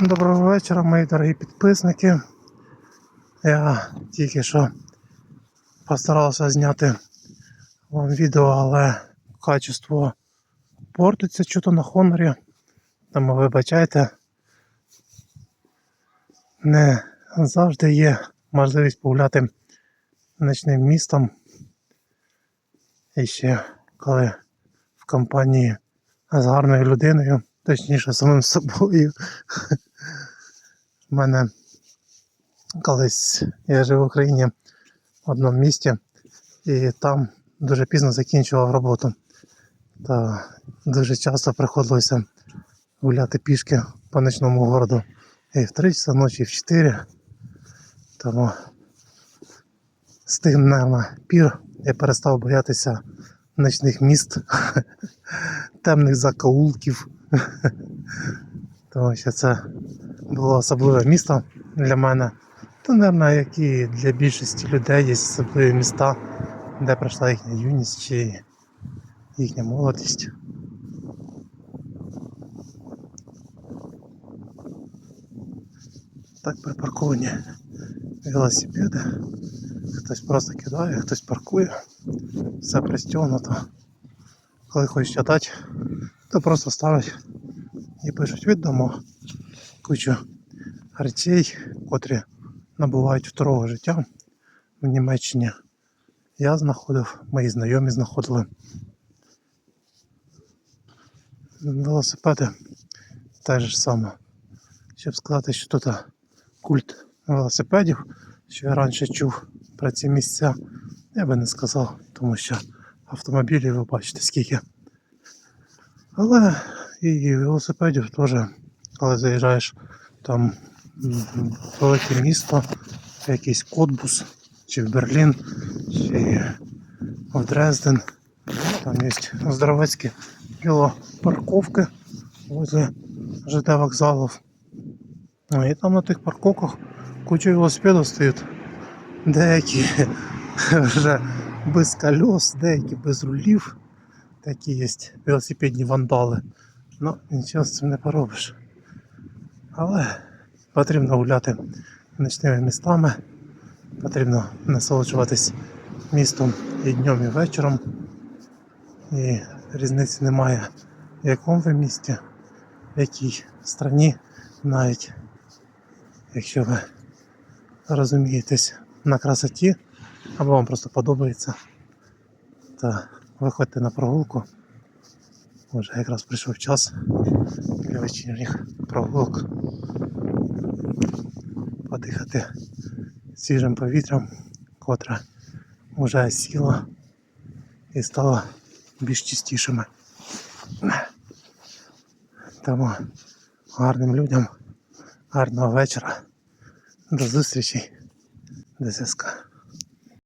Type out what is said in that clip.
Доброго вечора, мої дорогі підписники. Я тільки що постарався зняти вам відео, але качество портиться чого на Хонорі. Тому вибачайте. Не завжди є можливість погуляти ночним містом. І ще коли в компанії з гарною людиною, точніше самим собою. У мене колись я жив в Україні в одному місті і там дуже пізно закінчував роботу. Та дуже часто приходилося гуляти пішки по ночному городу і в 3 часа ночі, і в 4. Тому з тих на пір я перестав боятися ночних міст, темних закоулків. Тому що це було особливе місто для мене. Та, мабуть, як і для більшості людей є особливі міста, де пройшла їхня юність чи їхня молодість. Так припарковані велосипеди. Хтось просто кидає, хтось паркує. Все пристегнуто. Коли хочуть читати, то просто ставлять і пишуть від відомо кучу речей, котрі набувають второго життя в Німеччині. Я знаходив, мої знайомі знаходили. Велосипеди те ж саме. Щоб сказати, що тут культ велосипедів, що я раніше чув про ці місця, я би не сказав, тому що автомобілів ви бачите скільки. Але і велосипедів теж, коли заїжджаєш там в велике місто, якийсь Котбус, чи в Берлін, чи в Дрезден. Там є здоровецькі велопарковки возле ЖД вокзалів. Ну, І там на тих парковках куча велосипедів стоїть. Деякі вже без колес, деякі без рулів. Такі є велосипедні вандали. Ну, нічого з цим не поробиш. Але потрібно гуляти ночними містами, потрібно насолоджуватись містом і днем, і вечором. І різниці немає, в якому ви місті, в якій страні, навіть якщо ви розумієтесь на красоті, або вам просто подобається, то виходьте на прогулку. Може якраз прийшов час для вечірніх прогулок. Подихати свіжим повітрям, котре вже сіло і стало більш чистішими. Тому гарним людям, гарного вечора. До зустрічі. До зв'язка.